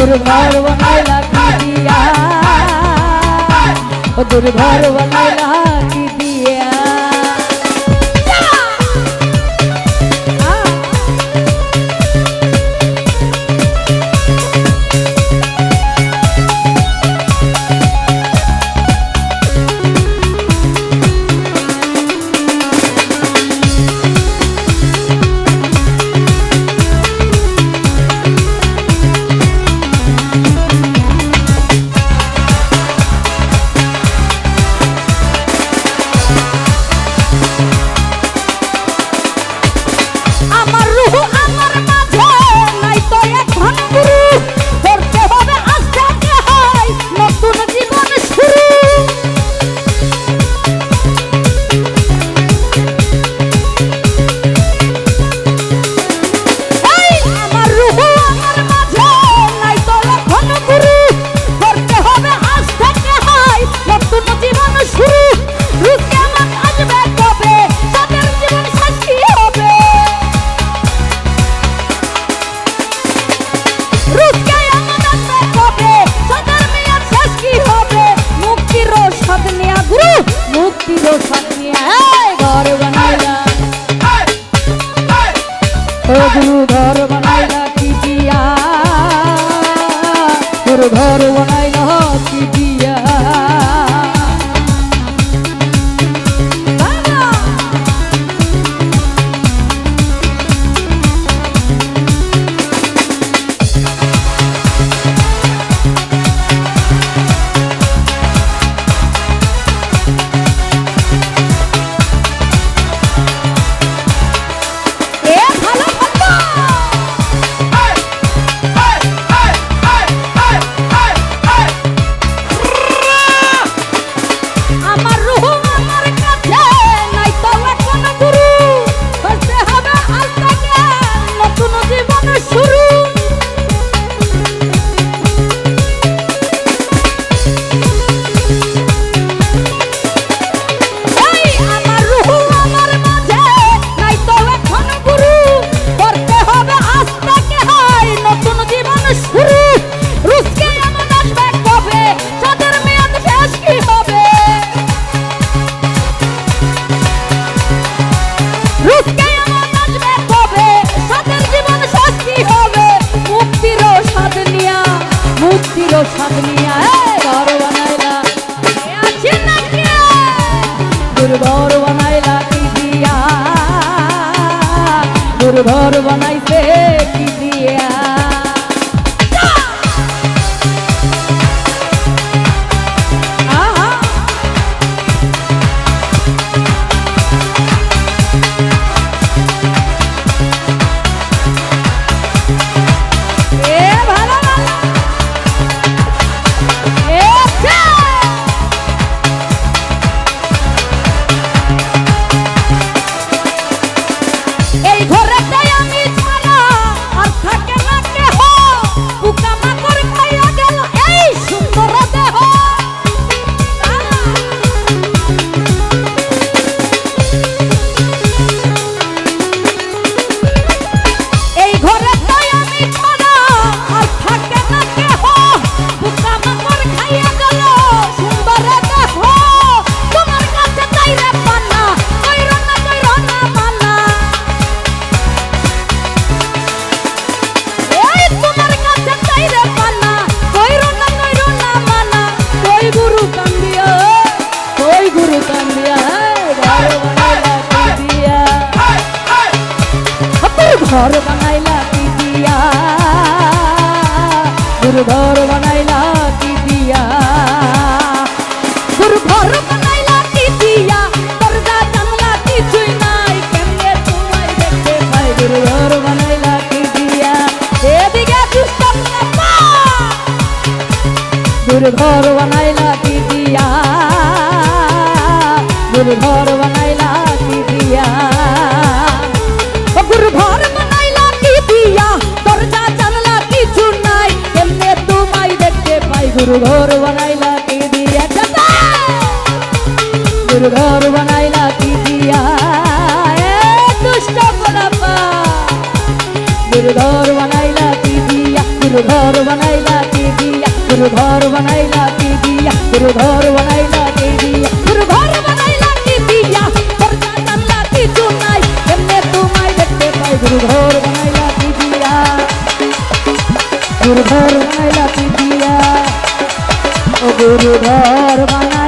দুর্ঘর বনাইলা পিয়া ও দুর্ঘর বনাইলা পিয়া ঘর বনা ঘর বানাইছে। ঘর বানাইলা কি দিয়া? তোর ঘর বানাইলা কি দিয়া? তোর ঘর বানাইলা কি দিয়া? দরজা, জানলা কিছুই নাই। কেমনে তোমায় দেখতে পাই? তোর ঘর বানাইলা কি দিয়া? এদিকে দুষ্টাম না পা। তোর ঘর বানাইলা কি দিয়া? তোর ঘর তোর ঘর বানাইলা কি দিয়া? তোর ঘর বানাইলা কি দিয়া? দুষ্ট পোলাপা তোর ঘর বানাইলা কি দিয়া? তোর ঘর বানাইলা কি দিয়া? তোর ঘর বানাইলা কি দিয়া? তোর ঘর বানাইলা কি দিয়া? তোর ঘর বানাইলা কি দিয়া? তোর জানলা কিছু নাই, এমনে তোমায় দেখতে পাই। তোর ঘর বানাইলা কি দিয়া? তোর ঘর বানাইলা গুরুধর বানাইলা